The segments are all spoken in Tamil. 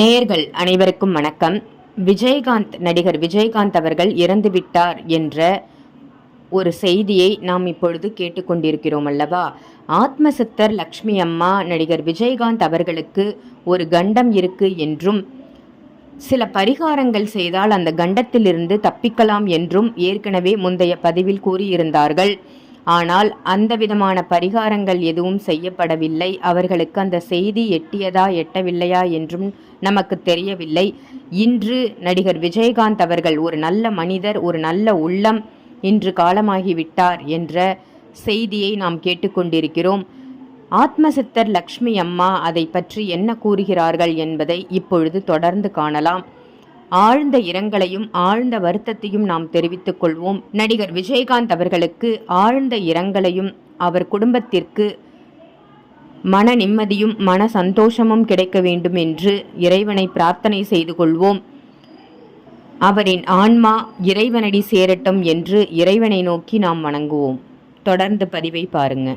நேர்கள் அனைவருக்கும் வணக்கம். விஜயகாந்த் நடிகர் விஜயகாந்த் அவர்கள் இறந்துவிட்டார் என்ற ஒரு செய்தியை நாம் இப்பொழுது கேட்டுக்கொண்டிருக்கிறோம் அல்லவா? ஆத்மசித்தர் லக்ஷ்மி அம்மா நடிகர் விஜயகாந்த் அவர்களுக்கு ஒரு கண்டம் இருக்கு என்றும் சில பரிகாரங்கள் செய்தால் அந்த கண்டத்திலிருந்து தப்பிக்கலாம் என்றும் ஏற்கனவே முந்தைய பதிவில் கூறியிருந்தார்கள். ஆனால் அந்த விதமான பரிகாரங்கள் எதுவும் செய்யப்படவில்லை. அவர்களுக்கு அந்த செய்தி எட்டியதா எட்டவில்லையா என்றும் நமக்கு தெரியவில்லை. இன்று நடிகர் விஜயகாந்த் அவர்கள் ஒரு நல்ல மனிதர் ஒரு நல்ல உள்ளம் இன்று காலமாகிவிட்டார் என்ற செய்தியை நாம் கேட்டுக்கொண்டிருக்கிறோம் ஆத்மசித்தர் லக்ஷ்மி அம்மா அதை பற்றி என்ன கூறுகிறார்கள் என்பதை இப்பொழுது தொடர்ந்து காணலாம். ஆழ்ந்த இரங்கலையும் ஆழ்ந்த வருத்தத்தையும் நாம் தெரிவித்துக் கொள்வோம். நடிகர் விஜயகாந்த் அவர்களுக்கு ஆழ்ந்த இரங்கலையும் அவர் குடும்பத்திற்கு மன நிம்மதியும் மன சந்தோஷமும் கிடைக்க வேண்டும் என்று இறைவனை பிரார்த்தனை செய்து கொள்வோம். அவரின் ஆன்மா இறைவனடி சேரட்டும் என்று இறைவனை நோக்கி நாம் வணங்குவோம். தொடர்ந்து பதிவை பாருங்க.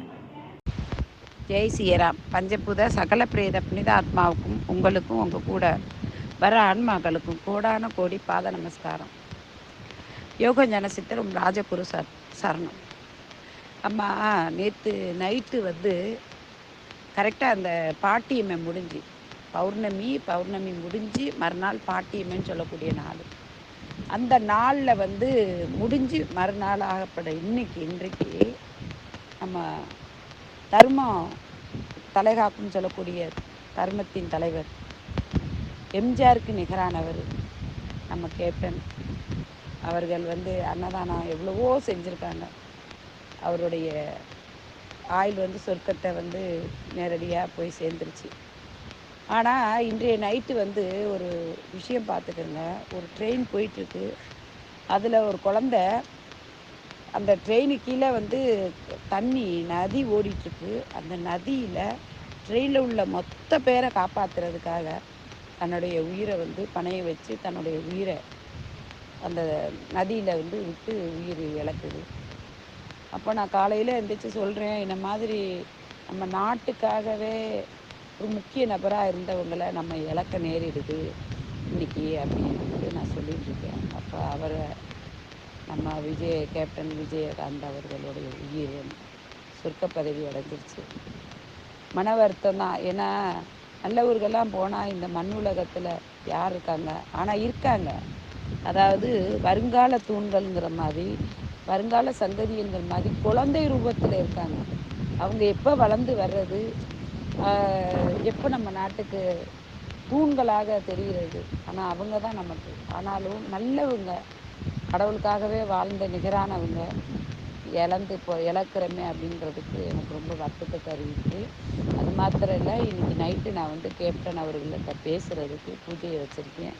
ஜெய் சியராம் பஞ்சபூத சகல பிரேத புனித ஆத்மாவுக்கும் உங்களுக்கும் உங்கள் கூட வர ஆன்மாக்களுக்கும் கோடான கோடி பாத நமஸ்காரம். யோக ஞான சித்தரும் ராஜகுரு சர் சரணம். அம்மா நேற்று நைட்டு வந்து கரெக்டாக அந்த பாட்டியம்மை முடிஞ்சு பௌர்ணமி பௌர்ணமி முடிஞ்சு மறுநாள் பாட்டியம்மைன்னு சொல்லக்கூடிய நாள். அந்த நாளில் வந்து முடிஞ்சு மறுநாள் ஆகப்பட இன்னைக்கு இன்றைக்கு நம்ம தர்மம் தலைகாப்புன்னு சொல்லக்கூடிய தர்மத்தின் தலைவர் எம்ஜிஆருக்கு நிகரானவர் நம்ம கேப்டன். அவர்கள் வந்து அன்னதானம் எவ்வளவோ செஞ்சுருக்காங்க. அவருடைய ஆயில் வந்து சொர்க்கத்தை வந்து நேரடியாக போய் சேர்ந்துருச்சு. ஆனால் இன்றைய நைட்டு வந்து ஒரு விஷயம் பார்த்துக்கோங்க ஒரு ட்ரெயின் போயிட்டுருக்கு அதில் ஒரு குழந்த அந்த ட்ரெயினு கீழே வந்து தண்ணி நதி ஓடிட்டுருக்கு அந்த நதியில் ட்ரெயினில் உள்ள மொத்த பேரை காப்பாற்றுறதுக்காக தன்னுடைய உயிரை வந்து பணைய வச்சு தன்னுடைய உயிரை அந்த நதியில் வந்து விட்டு உயிர் இழக்குது. அப்போ நான் காலையில் எந்திரிச்சு சொல்கிறேன் இந்த மாதிரி நம்ம நாட்டுக்காகவே ஒரு முக்கிய நபராக இருந்தவங்களை நம்ம இழக்க நேரிடுது இன்னைக்கு அப்படின்னு நான் சொல்லிகிட்ருக்கேன் அப்போ அவரை நம்ம விஜய் கேப்டன் விஜயகாந்த் அவர்களுடைய உயிர் சொர்க்க பதவி அடைஞ்சிருச்சு. மன வருத்தம் தான். ஏன்னா நல்லவர்கள்லாம் போனால் இந்த மண் உலகத்தில் யார் இருக்காங்க? ஆனால் இருக்காங்க. அதாவது வருங்கால தூண்கள்ங்கிற மாதிரி வருங்கால சந்ததிங்கிற மாதிரி குழந்தை ரூபத்தில் இருக்காங்க. அவங்க எப்போ வளர்ந்து வர்றது? எப்போ நம்ம நாட்டுக்கு தூண்களாக தெரிகிறது? ஆனால் அவங்க தான் நமக்கு. ஆனாலும் நல்லவங்க கடவுளுக்காகவே வாழ்ந்த நிகரானவங்க இழந்து இப்போ இழக்கிறமே அப்படின்றதுக்கு எனக்கு ரொம்ப வருத்தத்தை தருவிச்சு அது மாத்திரம் இல்லை இன்றைக்கி நைட்டு நான் வந்து கேப்டன் அவர்கள்ட்ட பேசுகிறதுக்கு பூஜையை வச்சுருக்கேன்.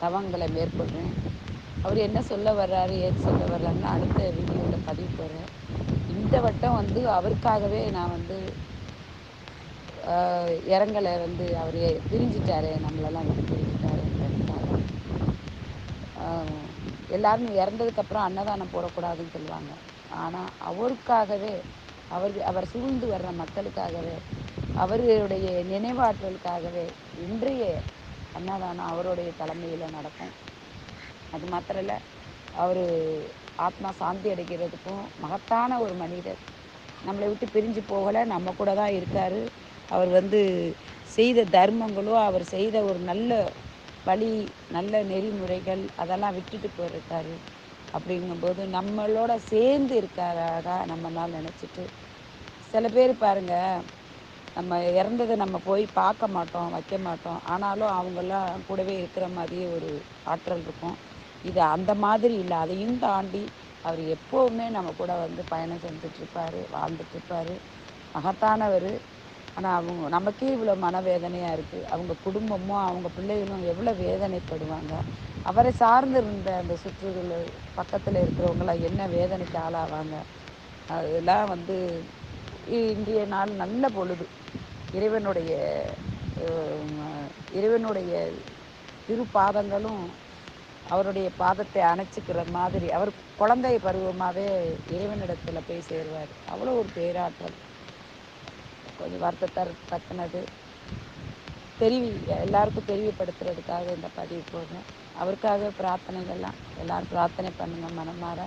தவங்களை மேற்கொள்கிறேன் அவர் என்ன சொல்ல வர்றாரு ஏது சொல்ல வர்றாருன்னு அடுத்த வீடியோவில் பதிவு போகிறேன் இந்த வட்டம் வந்து அவருக்காகவே நான் வந்து இறங்கலை வந்து அவர் பிரிஞ்சிட்டாரு நம்மளெல்லாம் விட்டு பிரிஞ்சிட்டாருன்றதுக்காக எல்லாரும் இறந்ததுக்கப்புறம் அன்னதானம் போடக்கூடாதுன்னு சொல்லுவாங்க. ஆனால் அவருக்காகவே அவர் அவர் சூழ்ந்து வர்ற மக்களுக்காகவே அவருடைய நினைவாற்றலுக்காகவே இன்றைய அன்னதானம் அவருடைய தலைமையில் நடக்கும். அது மாத்திரம் இல்லை அவர் ஆத்மா சாந்தி அடைக்கிறதுக்கும் மகத்தான ஒரு மனிதர். நம்மளை விட்டு பிரிஞ்சு போகலை நம்ம கூட தான் இருக்கார். அவர் வந்து செய்த தர்மங்களோ அவர் செய்த ஒரு நல்ல வழி நல்ல நெறிமுறைகள் அதெல்லாம் விட்டுட்டு போயிருக்காரு. அப்படிங்கும்போது நம்மளோட சேர்ந்து இருக்காராக நம்மளால் நினச்சிட்டு சில பேர் பாருங்க நம்ம இறந்ததை நம்ம போய் பார்க்க மாட்டோம் வைக்க மாட்டோம். ஆனாலும் அவங்கெல்லாம் கூடவே இருக்கிற மாதிரியே ஒரு ஆற்றல் இருக்கும். இது அந்த மாதிரி இல்லை. அதையும் தாண்டி அவர் எப்போவுமே நம்ம கூட வந்து பயணம் செஞ்சுட்ருப்பாரு வாழ்ந்துட்டுருப்பார் மகத்தானவர். ஆனால் அவங்க நமக்கே இவ்வளோ மனவேதனையாக இருக்குது அவங்க குடும்பமும் அவங்க பிள்ளைகளும் எவ்வளோ வேதனைப்படுவாங்க. அவரை சார்ந்து இருந்த அந்த சுற்றுகள் பக்கத்தில் இருக்கிறவங்களாம் என்ன வேதனைக்கு ஆளாவாங்க? அதெல்லாம் வந்து இன்றைய நாள் நல்ல பொழுது. இறைவனுடைய இறைவனுடைய திரு பாதங்களும் அவருடைய பாதத்தை அணைச்சிக்கிற மாதிரி அவர் குழந்தை பருவமாகவே இறைவனிடத்தில் போய் சேருவார். அவ்வளோ ஒரு பேராற்றல். கொஞ்சம் வருத்தத்தை தக்கனது தெரிவி எல்லாருக்கும் தெரியப்படுத்துறதுக்காக இந்த பதிவு போடுறேன். அவருக்காக பிரார்த்தனைகள்லாம் எல்லாரும் பிரார்த்தனை பண்ணுங்கள் மனமாற.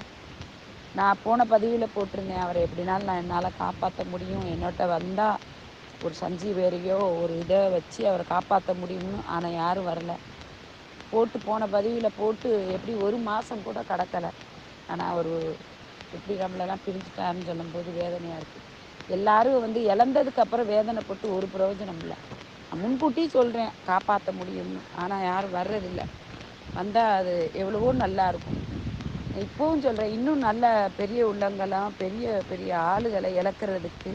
நான் போன பதிவில் போட்டிருந்தேன் அவரை எப்படினாலும் நான் என்னால் காப்பாற்ற முடியும். என்னோட்ட வந்தால் ஒரு சஞ்சீவேரியோ ஒரு இதை வச்சு அவரை காப்பாற்ற முடியும்னு ஆனால் யாரும் வரல. போட்டு போன பதிவில் போட்டு எப்படி ஒரு மாதம் கூட கடக்கலை. ஆனால் அவர் எப்படி நம்மளெல்லாம் பிரிஞ்சுட்டாருன்னு சொல்லும்போது வேதனையாக இருக்குது எல்லாரும் வந்து இழந்ததுக்கு அப்புறம் வேதனைப்பட்டு ஒரு பிரயோஜனம் இல்லை. நான் முன்கூட்டி சொல்கிறேன் காப்பாற்ற முடியும்னு. ஆனால் யாரும் வர்றதில்லை. வந்தால் அது எவ்வளவோ நல்லா இருக்கும். இப்போவும் சொல்கிறேன் இன்னும் நல்ல பெரிய உள்ளங்களாம் பெரிய பெரிய ஆளுகளை இழக்கிறதுக்கு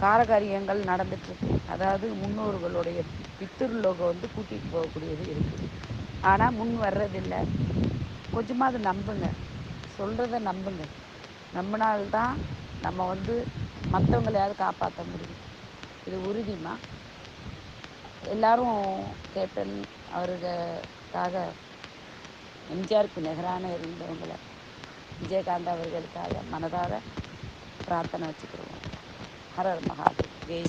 காரகாரியங்கள் நடந்துட்டுருக்கு. அதாவது முன்னோர்களுடைய பித்திருலோகம் வந்து கூட்டிகிட்டு போகக்கூடியது இருக்குது. ஆனால் முன் வர்றதில்லை. கொஞ்சமாக அதை நம்புங்க. சொல்கிறத நம்புங்க. நம்பினால்தான் நம்ம வந்து மற்றவங்களையாவது காப்பாற்ற முடியும்? இது உறுதிமா? எல்லாரும் கேப்டன் அவர்களுக்காக எம்ஜிஆருக்கு நிகரான இருந்தவங்களை விஜயகாந்த் அவர்களுக்காக மனதார பிரார்த்தனை வச்சுக்கிறோம் ஹரர் மகாதேவ். ஜெய்